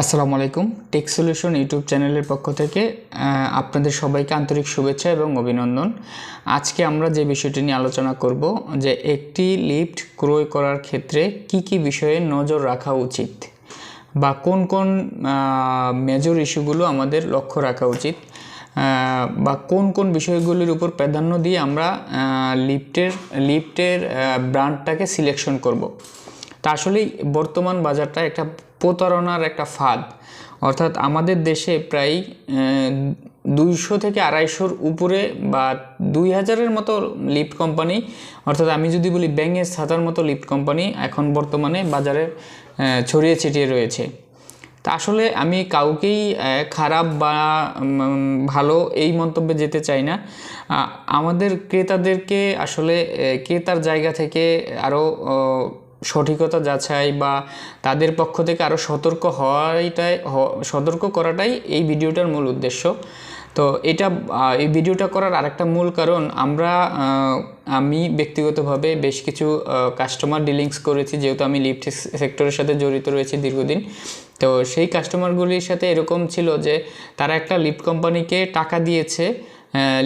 আসসালামু আলাইকুম take solution YouTube চ্যানেলের পক্ষ থেকে আপনাদের সবাইকে আন্তরিক শুভেচ্ছা এবং অভিনন্দন আজকে আমরা যে বিষয়টি নিয়ে আলোচনা করব, যে একটি লিফট ক্রয় করার ক্ষেত্রে কি কি বিষয়ে নজর রাখা উচিত বা কোন কোন মেজর ইস্যুগুলো আমাদের লক্ষ্য রাখা উচিত বা কোন কোন বিষয়গুলির উপর প্রাধান্য দিয়ে আমরা লিফটের লিফটের ব্র্যান্ডটাকে সিলেকশন করব। তা আসলেই বর্তমান বাজারটা একটা প্রতারণার একটা ফাঁদ। অর্থাৎ আমাদের দেশে প্রায় দুইশো থেকে আড়াইশোর উপরে বা দুই হাজারের মতো লিফট কোম্পানি, অর্থাৎ আমি যদি বলি ব্যাঙের ছাতার মতো লিফট কোম্পানি, এখন বর্তমানে বাজারে ছড়িয়ে ছিটিয়ে রয়েছে। তা আসলে আমি কাউকেই খারাপ বা ভালো এই মন্তব্যে যেতে চাই না। আমাদের ক্রেতাদেরকে আসলে ক্রেতার জায়গা থেকে আরও সঠিকতা যাচাই বা তাদের পক্ষ থেকে আরও সতর্ক হওয়াটাই সতর্ক করাটাই এই ভিডিওটার মূল উদ্দেশ্য। তো এটা এই ভিডিওটা করার আরেকটা মূল কারণ, আমরা আমি ব্যক্তিগতভাবে বেশ কিছু কাস্টমার ডিলিংস করেছি, যেহেতু আমি লিফট সেক্টরের সাথে জড়িত রয়েছি দীর্ঘদিন। তো সেই কাস্টমারগুলির সাথে এরকম ছিল যে, তারা একটা লিফট কোম্পানিকে টাকা দিয়েছে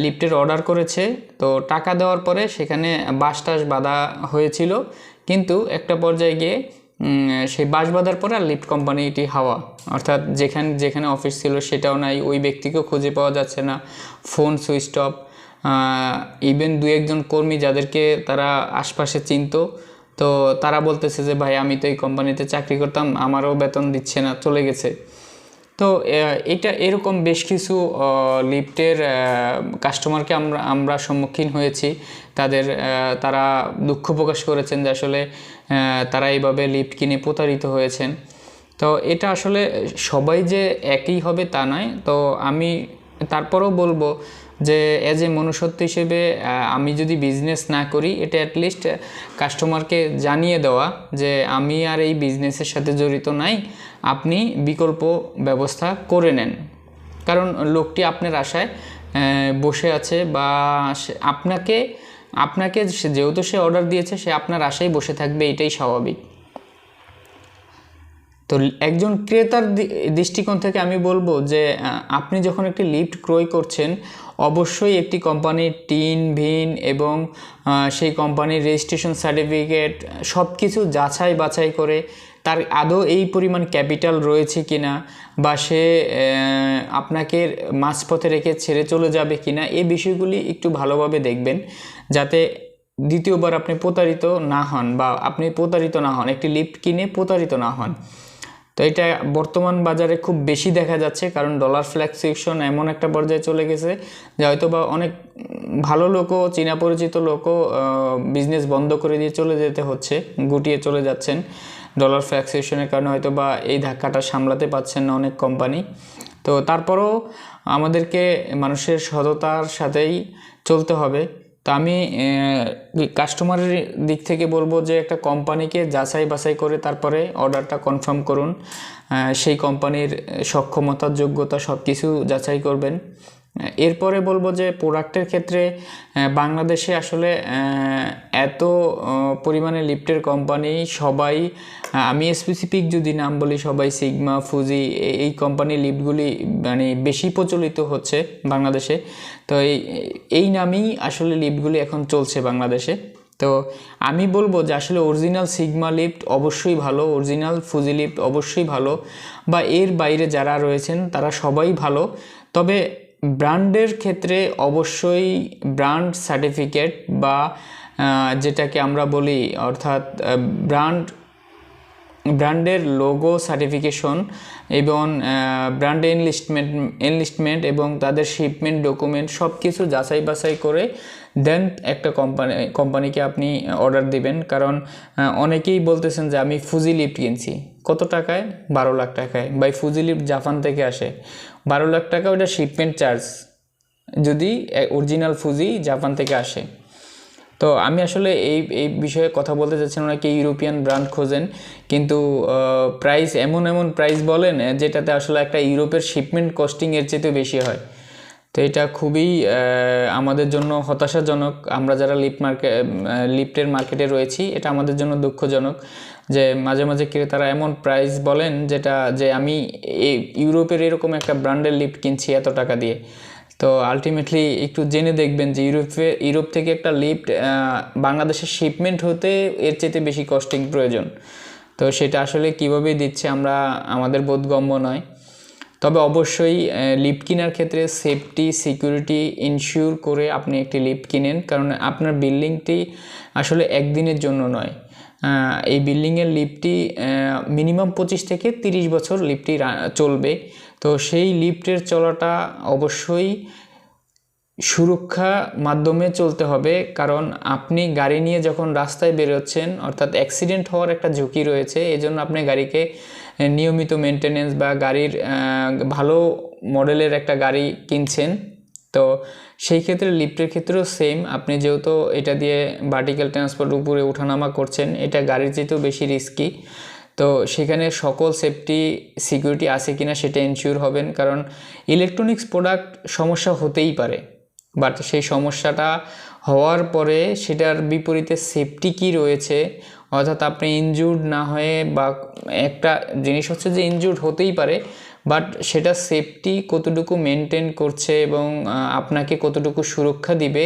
লিফটের অর্ডার করেছে। তো টাকা দেওয়ার পরে সেখানে বাস বাঁধা হয়েছিল। কিন্তু একটা পর্যায়ে গিয়ে সেই বাঁশ বাঁধার পরে আর লিফট কোম্পানিটি হাওয়া। অর্থাৎ যেখানে যেখানে অফিস ছিল সেটাও নাই, ওই ব্যক্তিকেও খুঁজে পাওয়া যাচ্ছে না। ফোন সুইচ অফ ইভেন দু একজন কর্মী যাদেরকে তারা আশপাশে চিনত, তো তারা বলতেছে যে, ভাই, আমি তো এই কোম্পানিতে চাকরি করতাম, আমারও বেতন দিচ্ছে না, চলে গেছে। তো এটা এরকম বেশ কিছু লিফটের কাস্টমারকে আমরা আমরা সম্মুখীন হয়েছি। তাদের তারা দুঃখ প্রকাশ করেছেন যে আসলে তারা এইভাবে লিফট কিনে প্রতারিত হয়েছেন। তো এটা আসলে সবাই যে একই হবে তা নয়। তো আমি তারপরেও বলব যে অ্যাজ এ মনুষ্যত্ব হিসেবে আমি যদি বিজনেস না করি, এটা অ্যাটলিস্ট কাস্টমারকে জানিয়ে দেওয়া যে, আমি আর এই বিজনেসের সাথে জড়িত নাই। আপনি বিকল্প ব্যবস্থা করে নেন। কারণ লোকটি আপনার আশায় বসে আছে বা আপনাকে আপনাকে যেহেতু সে অর্ডার দিয়েছে, সে আপনার আশায় বসে থাকবে, এটাই স্বাভাবিক। তো একজন ক্রেতার দৃষ্টিকোণ থেকে আমি বলব যে আপনি যখন একটি লিফট ক্রয় করছেন, অবশ্যই একটি কোম্পানির টিন, ভিন এবং সেই কোম্পানির রেজিস্ট্রেশন সার্টিফিকেট সব কিছু যাচাই বাছাই করে তার আদৌ এই পরিমাণ ক্যাপিটাল রয়েছে কিনা বা সে আপনাকে মাঝপথে রেখে ছেড়ে চলে যাবে কিনা, এই বিষয়গুলি একটু ভালোভাবে দেখবেন যাতে দ্বিতীয়বার আপনি প্রতারিত না হন বা আপনি প্রতারিত না হন, একটি লিফট কিনে প্রতারিত না হন। তো এটা বর্তমান বাজারে খুব বেশি দেখা যাচ্ছে কারণ ডলার ফ্ল্যাকচুয়েশন এমন একটা পর্যায়ে চলে গেছে যে হয়তো বা অনেক ভালো লোকও, চীনা পরিচিত লোকও বিজনেস বন্ধ করে দিয়ে চলে যেতে হচ্ছে, গুটিয়ে চলে যাচ্ছেন। ডলার ফ্ল্যাকচুয়েশনের কারণে হয়তো বা এই ধাক্কাটা সামলাতে পারছেন না অনেক কোম্পানি তো তারপরও আমাদেরকে মানুষের সততার সাথেই চলতে হবে। তো আমি কাস্টমারের দিক থেকে বলব যে একটা কোম্পানিকে যাচাই বাছাই করে তারপরে অর্ডারটা কনফার্ম করুন। সেই কোম্পানির সক্ষমতা, যোগ্যতা সব কিছু যাচাই করবেন। এরপরে বলব যে প্রোডাক্টের ক্ষেত্রে বাংলাদেশে আসলে এত পরিমাণে লিফটের কোম্পানি সবাই আমি স্পেসিফিক যদি নাম বলি সবাই সিগমা ফুজি এই- এই কোম্পানি লিফটগুলি মানে বেশি প্রচলিত হচ্ছে বাংলাদেশে। তো এই এই নামেই আসলে লিফটগুলি এখন চলছে বাংলাদেশে। তো আমি বলব যে আসলে অরিজিনাল সিগমা লিফট অবশ্যই ভালো অরিজিনাল ফুজি লিফট অবশ্যই ভালো। বা এর বাইরে যারা রয়েছেন তারা সবাই ভালো। তবে ব্র্যান্ডের ক্ষেত্রে অবশ্যই ব্র্যান্ড সার্টিফিকেট বা যেটাকে আমরা বলি, অর্থাৎ ব্র্যান্ড, ব্র্যান্ডের লোগো সার্টিফিকেশন এবং ব্র্যান্ড এনলিস্টমেন্ট এনলিস্টমেন্ট এবং তাদের শিপমেন্ট ডকুমেন্ট সব কিছু যাচাই বাছাই করে দেন একটা কোম্পানি কোম্পানিকে আপনি অর্ডার দিবেন। কারণ অনেকেই বলতেছেন যে, আমি ফুজি লিফট কিনছি। কত টাকায়? বারো লাখ টাকায়। বাই ফুজি লিফট জাপান থেকে আসে। বারো লাখ টাকা ওটা শিপমেন্ট চার্জ যদি অরিজিনাল ফুজি জাপান থেকে আসে। তো আমি আসলে এই এই বিষয়ে কথা বলতে চাচ্ছিলাম অনেকে ইউরোপিয়ান ব্র্যান্ড খোঁজেন, কিন্তু প্রাইস এমন এমন প্রাইস বলেন যেটাতে আসলে একটা ইউরোপের শিপমেন্ট কস্টিংয়ের চেয়েতে বেশি হয়। তো এটা খুবই আমাদের জন্য হতাশাজনক। আমরা যারা লিফট মার্কেট লিফটের মার্কেটে রয়েছি, এটা আমাদের জন্য দুঃখজনক যে মাঝে মাঝে ক্রেতারা এমন প্রাইস বলেন যেটা, যে আমি ইউরোপের এরকম একটা ব্র্যান্ডের লিফট কিনছি এত টাকা দিয়ে। তো আলটিমেটলি একটু জেনে দেখবেন যে ইউরোপে, ইউরোপ থেকে একটা লিফট বাংলাদেশের শিপমেন্ট হতে এর চেয়ে বেশি কস্টিং প্রয়োজন। তো সেটা আসলে কীভাবে দিচ্ছে আমরা, আমাদের বোধগম্য নয়। তবে অবশ্যই লিফট কেনার ক্ষেত্রে সেফটি সিকিউরিটি ইনশিওর করে আপনি একটি লিফট কিনেন। কারণ আপনার বিল্ডিংটি আসলে একদিনের জন্য নয়। এই বিল্ডিংয়ের লিফটটি মিনিমাম পঁচিশ থেকে তিরিশ বছর লিফটটি রা- চলবে। তো সেই লিফটের চলাটা অবশ্যই সুরক্ষা মাধ্যমে চলতে হবে। কারণ আপনি গাড়ি নিয়ে যখন রাস্তায় বেরোচ্ছেন, অর্থাৎ অ্যাক্সিডেন্ট হওয়ার একটা ঝুঁকি রয়েছে এই জন্য আপনি গাড়িকে নিয়মিত মেনটেনেন্স বা গাড়ির ভালো মডেলের একটা গাড়ি কিনছেন, তো সেই ক্ষেত্রে লিফটের ক্ষেত্রেও সেম আপনি যেহেতু এটা দিয়ে ভার্টিক্যাল ট্রান্সপোর্ট উপরে ওঠানামা করছেন, এটা গাড়ির চেয়েতেও বেশি রিস্কি তো সেখানে সকল সেফটি সিকিউরিটি আছে কিনা সেটা এনশিওর হবেন, কারণ ইলেকট্রনিক্স প্রোডাক্ট সমস্যা হতেই পারে। বাট সেই সমস্যাটা হওয়ার পরে সেটার বিপরীতে সেফটি কি রয়েছে। অর্থাৎ আপনি ইনজুর্ড না হয়ে বা একটা জিনিস হচ্ছে যে ইনজুর্ড হতেই পারে বাট সেটা সেফটি কতটুকু মেনটেন করছে এবং আপনাকে কতটুকু সুরক্ষা দিবে,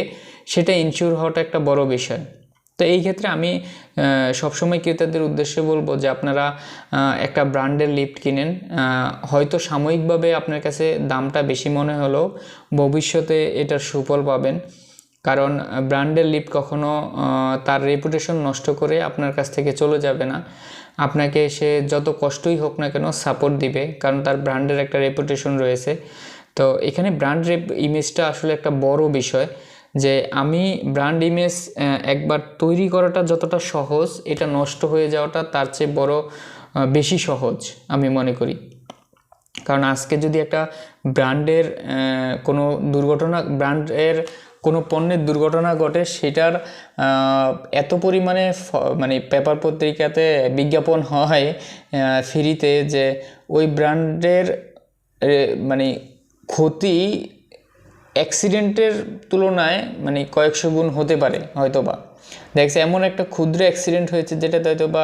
সেটা ইনশিওর হওয়াটা একটা বড় বিষয়। তো এই ক্ষেত্রে আমি সবসময় ক্রেতাদের উদ্দেশ্যে বলব যে আপনারা একটা ব্র্যান্ডের লিফট কিনেন। হয়তো সাময়িকভাবে আপনার কাছে দামটা বেশি মনে হলেও ভবিষ্যতে এটার সুফল পাবেন। কারণ ব্র্যান্ডের লিফট কখনো তার রেপুটেশন নষ্ট করে আপনার কাছ থেকে চলে যাবে না। আপনাকে সে যত কষ্টই হোক না কেন সাপোর্ট দিবে, কারণ তার ব্র্যান্ডের একটা রেপুটেশন রয়েছে। তো এখানে ব্র্যান্ড রেপ ইমেজটা আসলে একটা বড় বিষয় যে, আমি ব্র্যান্ড ইমেজ একবার তৈরি করাটা যতটা সহজ, এটা নষ্ট হয়ে যাওয়াটা তার চেয়ে বড় বেশি সহজ, আমি মনে করি। কারণ আজকে যদি একটা ব্র্যান্ডের কোনো দুর্ঘটনা ব্র্যান্ডের কোনো পণ্যের দুর্ঘটনা ঘটে সেটার এত পরিমাণে মানে পেপার পত্রিকাতে বিজ্ঞাপন হয় ফ্রিতে যে ওই ব্র্যান্ডের মানে ক্ষতি অ্যাক্সিডেন্টের তুলনায় মানে কয়েকশো গুণ হতে পারে হয়তো বা দেখছে এমন একটা ক্ষুদ্র অ্যাক্সিডেন্ট হয়েছে যেটাতে হয়তো বা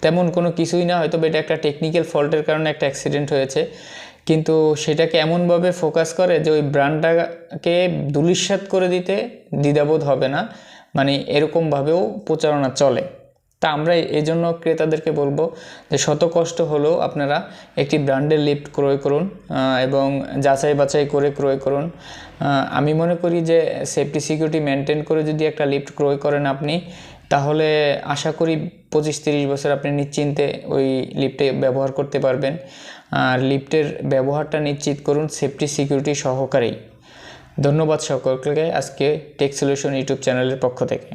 তেমন কোনো কিছুই না হয়তো বা এটা একটা টেকনিক্যাল ফল্টের কারণে একটা অ্যাক্সিডেন্ট হয়েছে। কিন্তু সেটাকে এমনভাবে ফোকাস করে যে ওই ব্র্যান্ডটাকে দুলিশ্বাত করে দিতে দ্বিধাবোধ হবে না। মানে এরকমভাবেও প্রচারণা চলে। তা আমরা এই জন্য ক্রেতাদেরকে বলব যে শত কষ্ট হলেও আপনারা একটি ব্র্যান্ডের লিফট ক্রয় করুন এবং যাচাই বাছাই করে ক্রয় করুন। আমি মনে করি যে সেফটি সিকিউরিটি মেনটেন করে যদি একটা লিফট ক্রয় করেন আপনি, তাহলে আশা করি পঁচিশ তিরিশ বছর আপনি নিশ্চিন্তে ওই লিফটে ব্যবহার করতে পারবেন। আর লিফটের ব্যবহারটা নিশ্চিত করুন সেফটি সিকিউরিটি সহকারেই। ধন্যবাদ সকলকে আজকে টেক সলিউশন ইউটিউব চ্যানেলের পক্ষ থেকে।